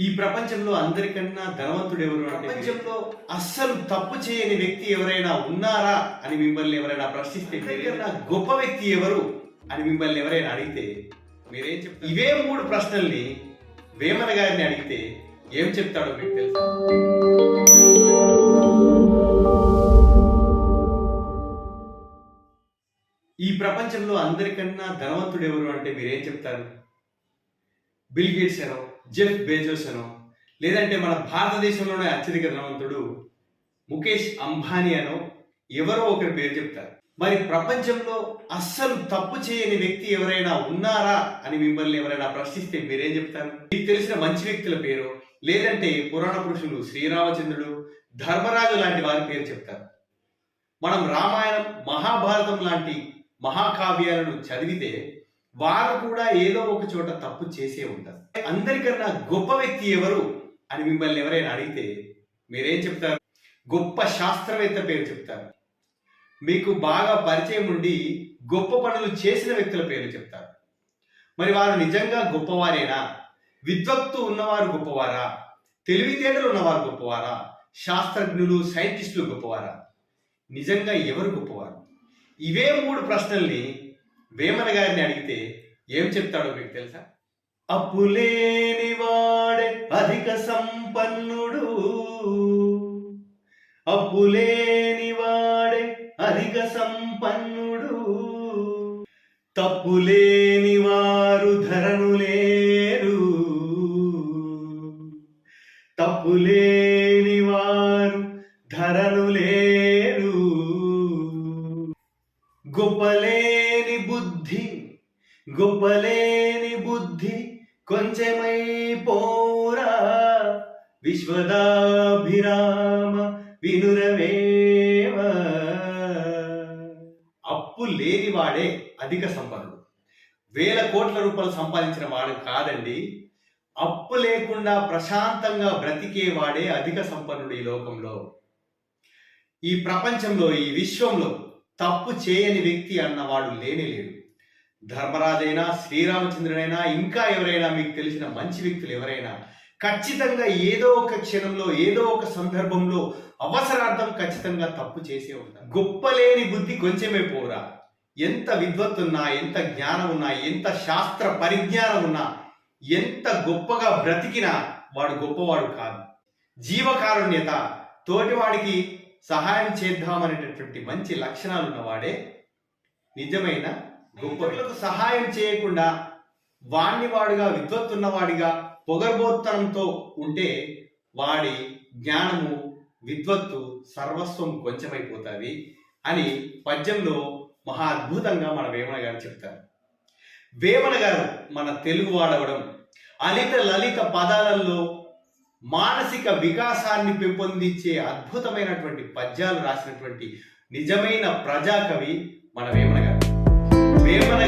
ఈ ప్రపంచంలో అందరికన్నా ధనవంతుడు ఎవరు అంటే ప్రపంచంలో అస్సలు తప్పు చేయని వ్యక్తి ఎవరైనా ఉన్నారా అని మిమ్మల్ని ఎవరైనా ప్రశ్నిస్తే గొప్ప వ్యక్తి ఎవరు అని మిమ్మల్ని ఎవరైనా అడిగితే మీరేం చెప్తారు? ఇవే మూడు ప్రశ్నల్ని వేమన గారిని అడిగితే ఏం చెప్తాడో మీకు తెలుసా? ఈ ప్రపంచంలో అందరికన్నా ధనవంతుడు ఎవరు అంటే మీరేం చెప్తారు? బిల్ గేట్స్ అనో జెఫ్ బేజోస్ అనో లేదంటే మన భారతదేశంలోనే అత్యధిక ధనవంతుడు ముఖేష్ అంబానీ అనో ఎవరో ఒకరి పేరు చెప్తారు. మరి ప్రపంచంలో అస్సలు తప్పు చేయని వ్యక్తి ఎవరైనా ఉన్నారా అని మిమ్మల్ని ఎవరైనా ప్రశ్నిస్తే మీరేం చెప్తారు? మీకు తెలిసిన మంచి వ్యక్తుల పేరు లేదంటే పురాణ పురుషులు శ్రీరామచంద్రుడు ధర్మరాజు లాంటి వారి పేరు చెప్తారు. మనం రామాయణం మహాభారతం లాంటి మహాకావ్యాలను చదివితే వారు కూడా ఏదో ఒక చోట తప్పు చేసే ఉంటారు. అందరికన్నా గొప్ప వ్యక్తి ఎవరు అని మిమ్మల్ని ఎవరైనా అడిగితే మీరేం చెప్తారు? గొప్ప శాస్త్రవేత్త పేరు చెప్తారు. మీకు బాగా పరిచయం ఉండి గొప్ప పనులు చేసిన వ్యక్తుల పేర్లు చెప్తారు. మరి వారు నిజంగా గొప్పవారేనా? విద్వత్తు ఉన్నవారు గొప్పవారా? తెలివితేటలు ఉన్నవారు గొప్పవారా? శాస్త్రజ్ఞులు సైంటిస్టులు గొప్పవారా? నిజంగా ఎవరు గొప్పవారు? ఇవే మూడు ప్రశ్నల్ని వేమన గారిని అడిగితే ఏం చెప్తాడో మీకు తెలుసా? అప్పులేని వాడే అధిక సంపన్నుడు. అప్పులేని వాడే అధిక సంపన్నుడు. తప్పులేని వారు ధరను లేరు. తప్పులేని వారు ధరను లేరు. గొప్పలేని బుద్ధి గొప్పలేని బుద్ధి కొంచెమై పోరా విశ్వదాభిరామ వినురవేవ. అప్పు లేనివాడే అధిక సంపన్నుడు వేల కోట్ల రూపాయలు సంపాదించిన వాడు కాదండి. అప్పు లేకుండా ప్రశాంతంగా బ్రతికేవాడే అధిక సంపన్నుడు ఈ లోకంలో. ఈ ప్రపంచంలో ఈ విశ్వంలో తప్పు చేయని వ్యక్తి అన్నవాడు లేనే లేడు ధర్మరాజైనా శ్రీరామచంద్రుడైనా ఇంకా ఎవరైనా మీకు తెలిసిన మంచి వ్యక్తులు ఎవరైనా ఖచ్చితంగా ఏదో ఒక క్షణంలో ఏదో ఒక సందర్భంలో అవసరార్థం ఖచ్చితంగా తప్పు చేసే ఉంటారు. గొప్ప లేని బుద్ధి కొంచెమే పోరా. ఎంత విద్వత్తున్నా ఎంత జ్ఞానం ఉన్నా ఎంత శాస్త్ర పరిజ్ఞానం ఉన్నా ఎంత గొప్పగా బ్రతికినా వాడు గొప్పవాడు కాదు. జీవకారుణ్యత తోటివాడికి సహాయం చేద్దామనేటటువంటి మంచి లక్షణాలు ఉన్నవాడే నిజమైన గొప్పలకు సహాయం చేయకుండా వాణ్ణి వాడుగా విద్వత్తున్నవాడిగా పొగర్బోత్తరంతో ఉంటే వాడి జ్ఞానము విద్వత్తు సర్వస్వం కొంచెమైపోతుంది అని పద్యంలో మహా అద్భుతంగా మన వేమన గారు చెప్తారు. వేమన గారు మన తెలుగు వాడవడం అలిత లలిత పదాలలో మానసిక వికాసాన్ని పెంపొందించే అద్భుతమైనటువంటి పద్యాలు రాసినటువంటి నిజమైన ప్రజాకవి మన వేమన గారు. వేమన